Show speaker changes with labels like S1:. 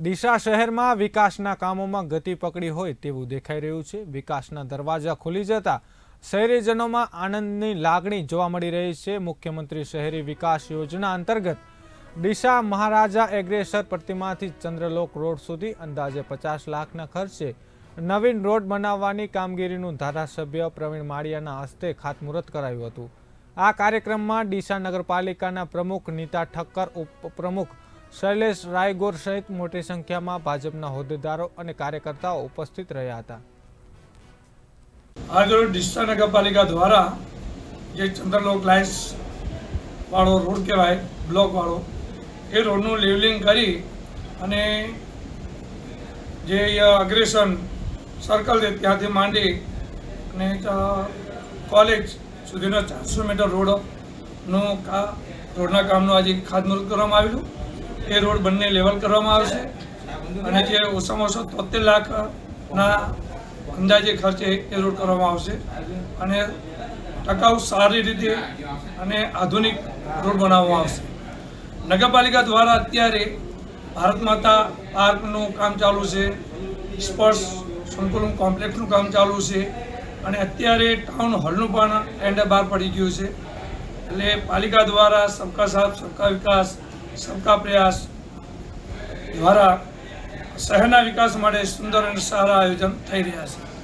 S1: ડીસા શહેરમાં વિકાસના કામોમાં ગતિ પકડી હોય તેવું દેખાઈ રહ્યું છે. વિકાસના દરવાજા ખુલી જતા શહેરીજનોમાં આનંદની લાગણી જોવા મળી રહી છે. મુખ્યમંત્રી શહેરી વિકાસ યોજના અંતર્ગત ડીસા મહારાજા એગ્રેસર પ્રતિમાથી ચંદ્રલોક રોડ સુધી અંદાજે પચાસ લાખના ખર્ચે નવીન રોડ બનાવવાની કામગીરીનું ધારાસભ્ય પ્રવીણ માળિયાના હસ્તે ખાતમુહૂર્ત કરાયું હતું. આ કાર્યક્રમમાં ડીસા નગરપાલિકાના પ્રમુખ નીતા ઠક્કર, ઉપપ્રમુખ શૈલેષ રાયગોર સહિત મોટી સંખ્યામાં ભાજપના હોદ્દેદારો અને કાર્યકર્તાઓ ઉપસ્થિત રહ્યા હતા.
S2: આજરોજ ડિસ્ટા નગરપાલિકા દ્વારા જે ચંદ્રલોક લાઇન્સ વાળો રોડ કહેવાય, બ્લોક વાળો, એ રોડનું લેવલિંગ કરી અને જે અગ્રેસન સર્કલ છે ત્યાંથી માંડી અને કોલેજ સુધીનો ચારસો મીટર રોડનું કા, રોડના કામનું આજે ખાતમુહૂર્ત કરવામાં આવેલું. એ રોડ બંને લેવલ કરવામાં આવશે. અને જે ઓછામાં ઓછો તોતેર લાખના અંદાજે ખર્ચે એ રોડ કરવામાં આવશે. અને ટકાઉ સારી રીતે અને આધુનિક રોડ બનાવવામાં આવશે. નગરપાલિકા દ્વારા અત્યારે ભારત માતા પાર્કનું કામ ચાલુ છે. સ્પોર્ટ્સ સંકુલન કોમ્પ્લેક્સનું કામ ચાલુ છે. અને અત્યારે ટાઉન હોલનું પણ એન્ડ બહાર પડી ગયું છે. એટલે પાલિકા દ્વારા સબકા સાથ સબકા વિકાસ સબકા પ્રયાસ દ્વારા શહેરના વિકાસ માટે સુંદર અને સારા આયોજન થઈ રહ્યા છે.